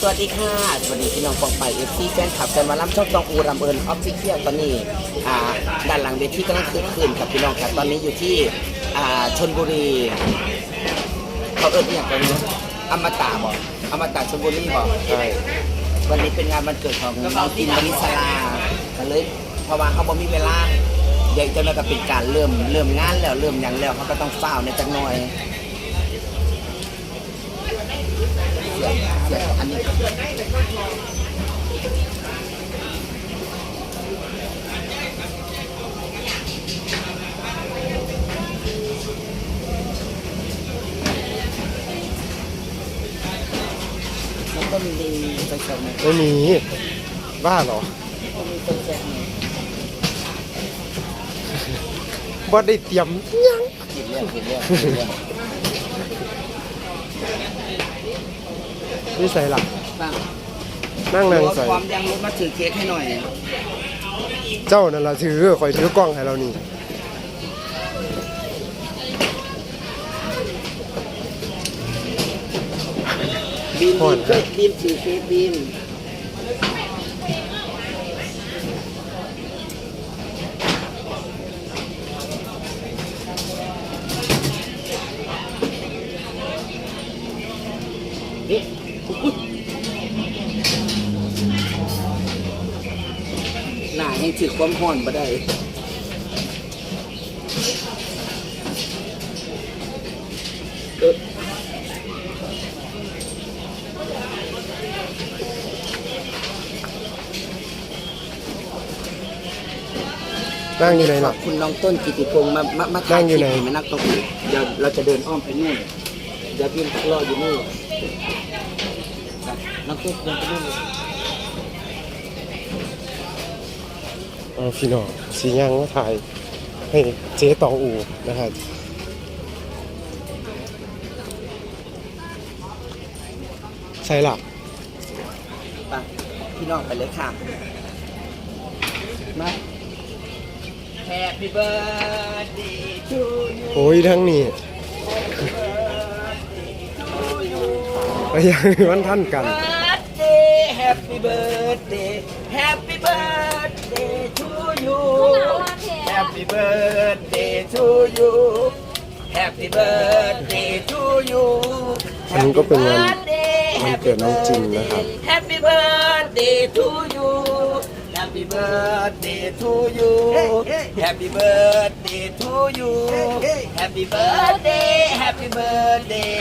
สวัสดีค่ะสวัสดีพี่น้องปองไปเอฟซีแฟนคลับแฟนหมาล่ำช่องตองอูรำเอิญออฟฟิเชียลตอนนี้อ่าด้านหลังเวทีกำลังคึกคืนครับพี่น้องครับตอนนี้อยู่ที่อ่าชนบุรีเขาเอิญอย่างไรนะอมตะบอกอมตะชนบุรีบอกใช่วันนี้เป็นงานวันเกิดของน้องจินบริสลาก็เลยเพราะว่าเขาบอกมีเวลาเดี๋ยวจะมาก็เป็นการเริ่มเริ่มงานแล้วเริ่มหยังแล้วเขาก็ต้องเฝ้าวในจักหน่อย มันก็มีไปชมไหมไม่มีบ้าเหรอก็มีต้นแจ้งบ่ได้เตรียมยังผิดเรื่องผิดเรื่องผิดเรื่อง นี่ใส่หลักบ้างนั่งนั่งใส่ความยังรู้มาถือเค้กให้หน่อย เจ้านั่นละถือคอยถือกล้องให้เรานี่บีมบีมช่วยบีมถือเค้กบีม ความห่อนมาได้เออนั่งอยู่ไหนขล่ะ บคุณน้องต้นกิติพงศ์มามามาถ่ายนั่งอยู่คลิปไหน ให้มานักตรงนี้เดี๋ยวเราจะเดินอ้อมไปนู่นเดี๋ยวพี่รออยู่นู่นน้องต้นเดินไปนู่นเลย เอา พี่น้องสีย่างมาถ่ายให้เจ๊ตองอูนะครับใส่หลักไปพี่น้องไปเลยค่ะ มา Happy birthday to you โอ้ยทั้งนี้ไปยังวันท่านกัน birthday Happy birthday Happy birthday to you Happy birthday to you Happy birthday to you อันนี้ก็เป็นงาน Happy birthday วันเกิดน้องจินนะครับ Happy birthday to you Happy birthday to you Happy birthday to you Happy birthday Happy birthday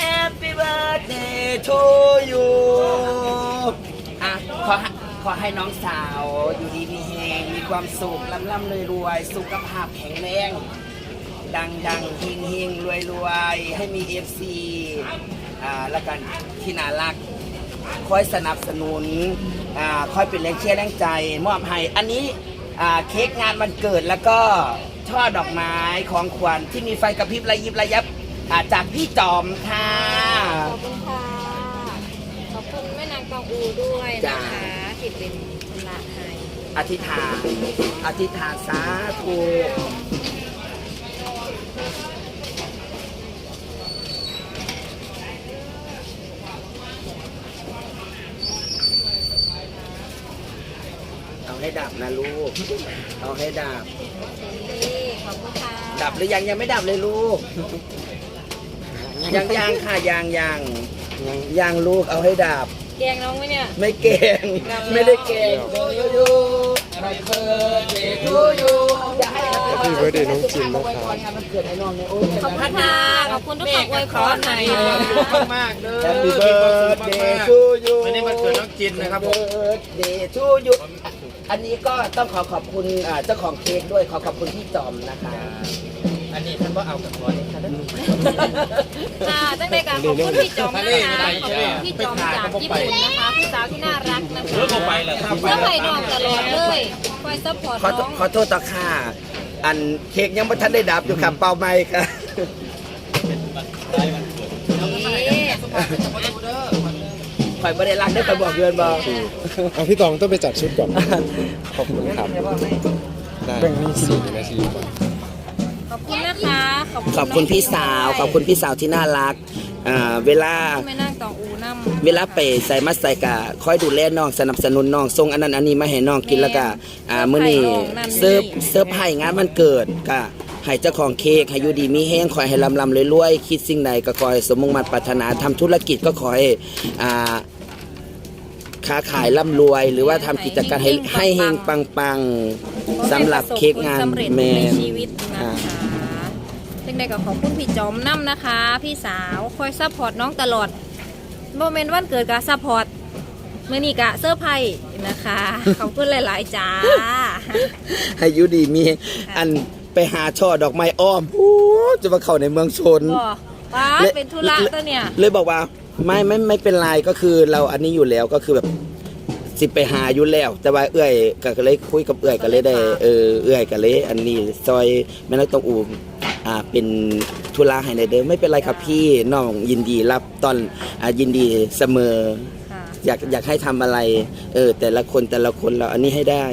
Happy birthday to you อะขอให้ขอให้น้องสาวอยู่ดีมีแหงมี ความสุขร่ำร่ำรวยรวยๆสุขภาพแข็งแรง ดังดังเฮงเฮงรวยรวยให้มีเอฟซีอ่าแล้วกันที่น่ารักคอยสนับสนุนอ่าคอยเป็นแรงเชียร์แรงใจ มอบให้ อันนี้อ่าเค้กงานวันเกิดแล้วก็ช่อดอกไม้ของขวัญที่มีไฟกระพริบระยิบระยับอ่าจากพี่จอมค่ะ ขอบคุณค่ะ ขอบคุณแม่นางกองอูด้วยนะคะที่เป็นชำระให้ อธิษฐาน อธิษฐานสาธุเอาให้ดับนะลูก เอาให้ดับนี่ขอบคุณค่ะดับหรือยังยังไม่ดับเลยลูก ยังยังค่ะยังยังยังลูกเอาให้ดับ แกงน้องไหมเนี่ยไม่เก่งดับแล้วไม่ได้เก่งโยโย่อะไรเพิร์ดโยโย่อย่าให้ Happy birthday น้องจินนะครับไว้ก่อนงานมันเกิดไอ้น้องเนี่ยโอ้ยขอบคุณค่ะขอบคุณทุกคนอวยพรหน่อยค่ะมากๆเลยแฮปปี้เบิร์ดเดย์ทูยูวันนี้มันเกิดน้องจินนะครับผมเบิร์ดเดย์ทูยูอันนี้ก็ต้องขอขอบคุณอ่าเจ้าของเค้กด้วยขอขอบคุณพี่จอมนะคะอั นนี้ท่านว่าเอากับหัวนี่ครับค่ะตั้งแต่การขอบคุณพี่จอมนะคะขอบคุณพี่จอมจากญี่ปุ่นนะคะพี่สาวที่น่ารักนะคะเลือกออกไปเหรอครับเสื้อไผ่นองตลอดเลยคอยซัพพอร์ตขอโทน้ษองขอโทษต่อค่ะ อันเค้กยังไม่ทันได้ดับอยู่ค่ะเป่าไม้ค่ะนี่ข่อยไม่ได้รักได้ข่อยบอกเกินบอกเอาพี่ตองต้องไปจัดชุดก่อนขอบคุณครับได้สี่นาทีกว่าขอบคุณนะคะ ขอบคุณพี่สาว ขอบคุณพี่สาวที่น่ารักอ่าเวลา ไม่นั่งต่ออูน้ำเวลาไปใส่มาใส่กะคอยดูแลน้องสนับสนุนน้องส่งอันนั้นอันนี้มาให้น้องกินแล้วก็อ่ามื้อนี้เสิร์ฟเสิร์ฟให้งานมันเกิดก็ให้เจ้าของเค้กให้อยู่ดีมีแห้งขอให้ลำลำรวยๆคิดสิ่งใดก็ขอให้สมมุ่งมั่นปรารถนาทำธุรกิจก็ขอให้อ่าค้าขายร่ำรวย หรือว่าทำกิจการให้ให้เฮงปังๆสำหรับเค้กงานสำเร็จแมในนชีวิตนะคะ เด็กๆก็ขอบคุณพี่จอมน้ำนะคะ พี่สาวคอยซัพพอร์ตน้องตลอดโมเมนต์วันเกิดกะซัพพอร์ตเมื่อนี้กะเซอร์ไพรส์นะคะ ขอบคุณหลาย ๆ จ้า ให้อยู่ดีมีอันไปหาช่อดอกไม้อ้อมโอ้จะมาเข้าในเมืองชนบ่ว้าเป็นธุระตัวเนี่ย เลยบอกว่าไม่ไม่ไม่เป็นไรก็คือเราอันนี้อยู่แล้วก็คือแบบสิไปหาอยู่แล้ว แต่ว่าเอื้อยก็เลยคุยกับเอื้อยก็เลยได้เออเอื้อยก็เลย อันนี้ซอยแม่นักต้องอูมอ่า เป็นธุระให้ในเดิมไม่เป็นไรครับพี่น้องยินดีรับตอนอ่ายินดีเสมอ ค่ะอยากอยากให้ทำอะไร เออ แต่ละคนแต่ละคนเราอันนี้ให้ได้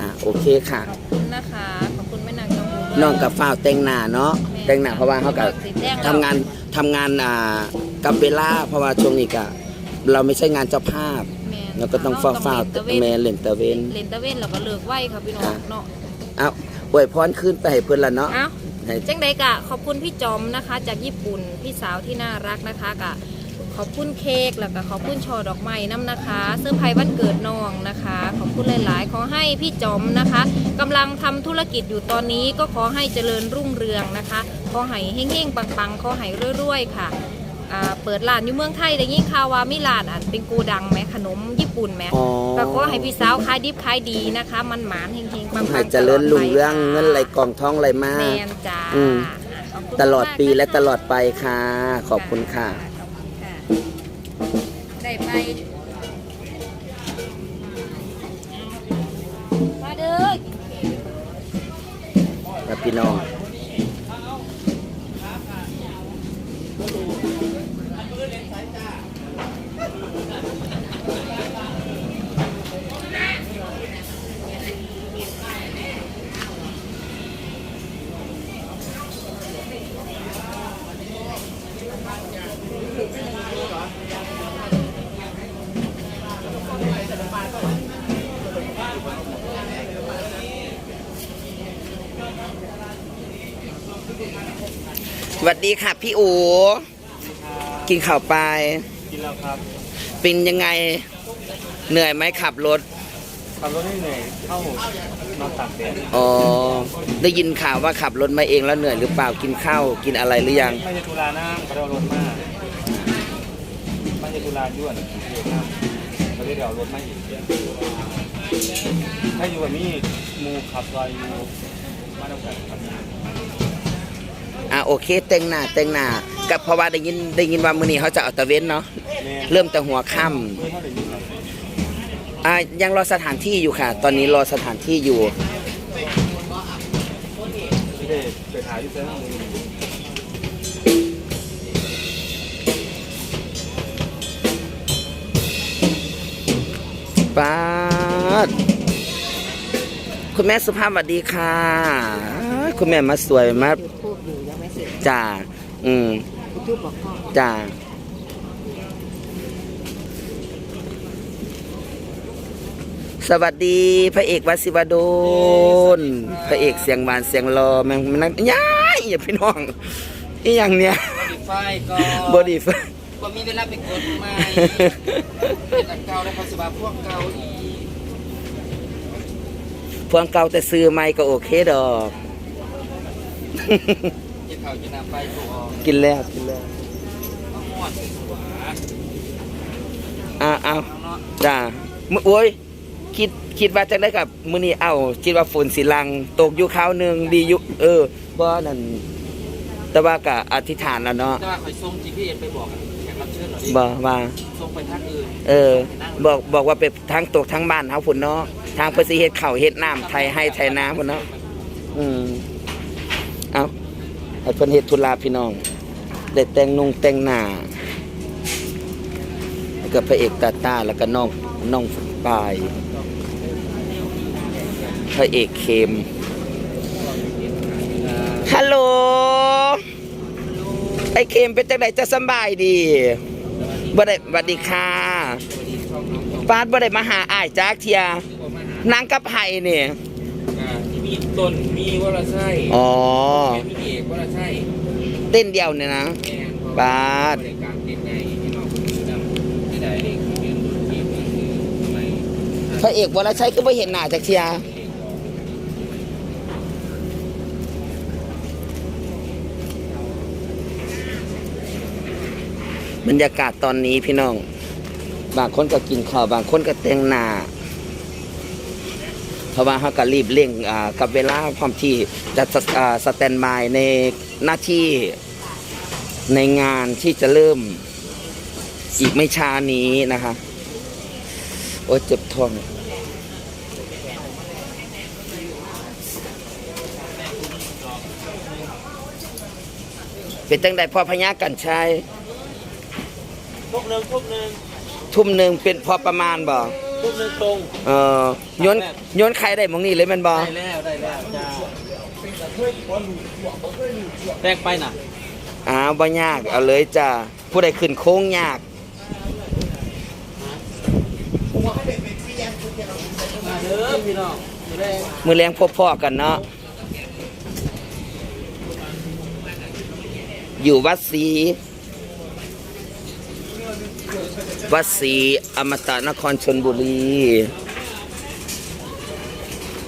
อ่าโอเคค่ะ ขอบคุณนะคะ ขอบคุณแม่นางจังหวัดน้องกับฝ้าวแต่งหน้าเนาะแต่งหน้าเพราะว่าเขากับ ทำงานทำงานอ่ากับเวลาเพราะว่าช่วงนี้ก็เราไม่ใช่งานเจ้าภาพแม่นเราก็ต้องฝ้าวฝ้าวตะเวนแม่เล่นตะเวนเลนตะเวนเราก็เลิกไหวค่ะพี่น้องเนาะ เอาอวยพรขึ้นไปให้เพื่อนละเนาะ เอ้าให้ จังใดกะขอบคุณพี่จอมนะคะ จากญี่ปุ่นพี่สาวที่น่ารักนะคะกะขอบคุณเค้กแล้วก็ขอบคุณช่อดอกไม้น้ำนะคะเสื้อร์ไผ่วันเกิดน้องนะคะ ขอบคุณหลาย ๆ ขอให้พี่จอมนะคะกำลังทำธุรกิจอยู่ตอนนี้ก็ขอให้เจริญรุ่งเรืองนะคะ ขอให้เฮ้งๆปังๆขอให้รวยๆค่ะ เปิดร้านอยู่เมืองไทยได้ยินข่าวว่ามีร้านอันเป็นโกูดังไหมขนมญี่ปุ่นไหมอ๋อก็ขอให้พี่สาวขายดิบขายดีนะคะ มันหมานเฮงๆปังๆให้เจริญรุ่งเรื่องตลดไปเงินไหลกองท้องไหลมา แมนจ้าอืมขบคุณตลอดปีมากนคและตลอดไปค่ะ ขอบคุณค่ะ ขอบคุณค่ะ ได้ไปมาเด้อกินเค้กกับพี่น้อง สวัสดีค่ะ พี่อูกินข้าวไปกินแล้วครับเป็นยังไงเหนื่อยไหมขับรถขับรถให้เหนื่อยเข้านอนตากแดดอ๋อได้ยินข่าวว่าขับรถมาเองแล้วเหนื่อยหรือเปล่ากินข้าวกินอะไรหรือยังไม่ใช่ตุลาน้ำเขาเรียกว่ารถมากไม่ใช่ตุลาด้วนเดี๋ยวน้ำเขาเรียกเดี๋ยวรถไม่อีกถ้าอยู่แบบนี้หมูขับรอยอยู่มาต้องกันครับอะโอ เค แต่งหน้าแต่งหน้ากับเพราะว่าได้ยินได้ยินว่ามื้อนี้เขาจะเอาตะเวนเนาะแม่เริ่มแต่หัวค่เพื่อนเขาเลยยิ่งไหนำอะยังรอสถานที่อยู่ค่ะ ตอนนี้รอสถานที่อยู่ที่ได้ไปถ่ายที่เซ็นทรัลป้าดคุณแม่สุภาพสวัสดีค่ะ คุณแม่มาสวยมาก จ้าอืมจ้าสวัสดีพระเอกวดสิวดลพระเอกเสียงหวานเสียงรอแม่งมันนั่งย้ายอย่าพี่น้องนี่อย่างเนี้ยไฟก็บอดี้ว่ามีเวลาไปกดใหม่แต่เก่าแล้วเขาสบายพวกเก่าอีกพวงเก่าแต่ซื้อไม่ก็โอเคดอกกิน ข้าวกินน้ำไฟตัวออกกินแล้วกินแล้วมาหอดหัวอ้าวอ้าวเนาะจ้ามื้อโอ้ยคิดคิดว่าจะได้กับมื้อนี้เอ้าคิดว่าฝนสิลังตกอยู่คราวหนึงดีอยู่เออบ่นั่นแต่ว่าก็อธิษฐานแล้วเนาะแต่ว่าคอยส่ง GPS ไปบอกแขกรับเชิญหน่อยดิบ่ว่า ส่งไปทางอื่นเออ บอกบอกว่าไปทางตกทางบ้านเฮาพุ่นเนาะทางเพิ่นสิเฮ็ดข้าวเฮ็ดน้ำไทยให้ไทยนาพุ่นเนาะอืมเอา ให้เพิ่นเฮ็ดธุระพี่น้อง ได้แต่งนุ่งแต่งหน้าแล้วก็พระเอกตาตาแล้วก็น้องน้องปายพระเอกเคมฮัลโหลไอ้เค็มเป็นจังไดจะสบายดีบ่ได้สวัสดีค่ะปาดบ่ได้มาหาอ้ายจากเทียนางกับไห้นี่ย ที่มีต้นมีวรไส้อ๋อ มีเอกวรไส้เต้นเดียวเนี่ยนะ แอนบาส บริการเต็มไงพี่น้องที่ใดเด็กที่เป็นทีมนี่คือทำไมพระเอกวรชัยก็ไม่เห็นหน้าจากเทียบรรยากาศตอนนี้พี่น้อง บางคนก็กินข้าวบางคนก็แต่งหน้า เพราะว่าเขาก็รีบเร่งอ่ากับเวลาพร้อมที่จะสอ่าสแตนบายในหน้าที่ในงานที่จะเริ่มอีกไม่ช้านี้นะคะ โอ้ยเจ็บท้องเป็นจังใดพ่อพญากันชัยทุกหนึ่งทุกหนึ่งทุ่มหนึ่งเป็นพอประมาณบ่ ทุกหนึ่งตรงเออโยนโยนใครได้หมองนี่เลยแมันบ่ได้แล้วได้แล้วจ้าแตกไปน่ะอ้าวบ่ยากเอาเลยจ้าผู้ใดขึ้นโค้งยาก มาเด้อพี่น้องจะได้มือแรงพบพ่อกันเนาะ อยู่วัดศรี วัดศรีอมตะนครชนบุรี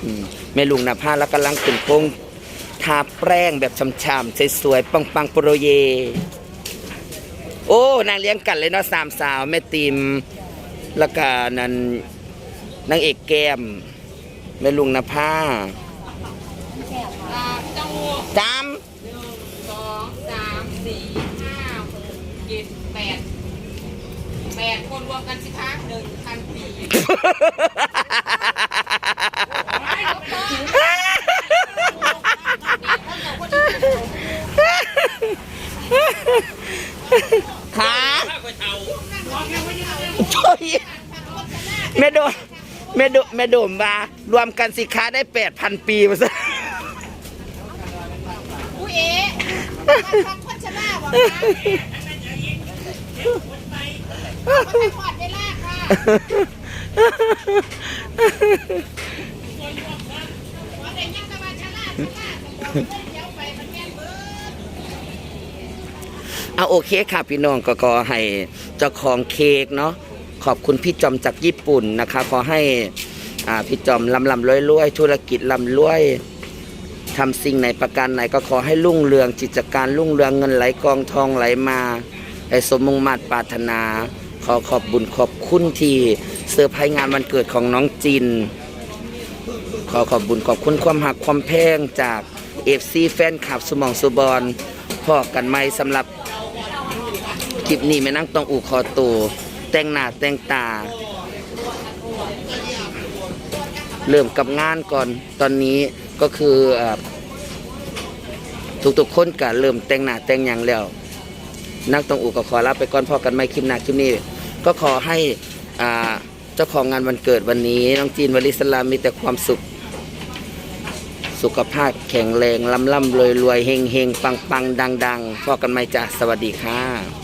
อืมแม่ลุงนภาแล้วกำลังขึ้นโค้งทาแป้งแบบช่ำๆสวยๆปังๆโปรเย โอ้นางเลี้ยงกันเลยเนาะสามสาวแม่ติมแล้วก็นั่นนางเอกแก้มแม่ลุงนภาจาม แปดคนรวมกันสิคะหนึ่งพันปีขาโอ้ยแม่โดมแม่โดมแม่โดมมารวมกันสิค้าได้แปดพันปีมาซะผู้เอ๋พักพัชราบอกนะ พักผ่อนได้ลาค่ะวันไหนยังกะว่าชะลาชะลาเดี๋ยวไปมันแม่นเบิดเอาโอเคค่ะพี่น้องก็ขอให้เจ้าของเค้กเนาะขอบคุณพี่จอมจากญี่ปุ่นนะคะ ขอให้อ่าพี่จอมลำลำรวยรวยๆธุรกิจลำรวยทำสิ่งไหนประการไหนก็ขอให้รุ่งเรืองกิจการรุ่งเรืองเงินไหลกองทองไหลมาให้สมมุงมาตรปรารถนา ขอขอบบุญขอบคุณที่เซอร์ไพรส์งานวันเกิดของน้องจิน ขอขอบบุญขอบคุณความหักความแพงจากเอฟซีแฟนคลับสมองสุบอลพอกันไหมสำหรับคลิปนี้แม่นั่งต้องอู่คอตูแต่งหน้าแต่งตา เริ่มกับงานก่อนตอนนี้ก็คือเอ่อทุกๆคนก็เริ่มแต่งหน้าแต่งอย่างแล้ว นักต้องอู่ก็ขอลาไปก่อนพอกันไม่คลิปหน้าคลิปนี้ ก็ขอให้เจ้าของงานวันเกิดวันนี้ น้องจีนวลิสลามมีแต่ความสุข สุขภาพแข็งแรงลำล่ำรวยรวยเฮงเฮงปังปังดังดังพอกันไหมจ้ะสวัสดีค่ะ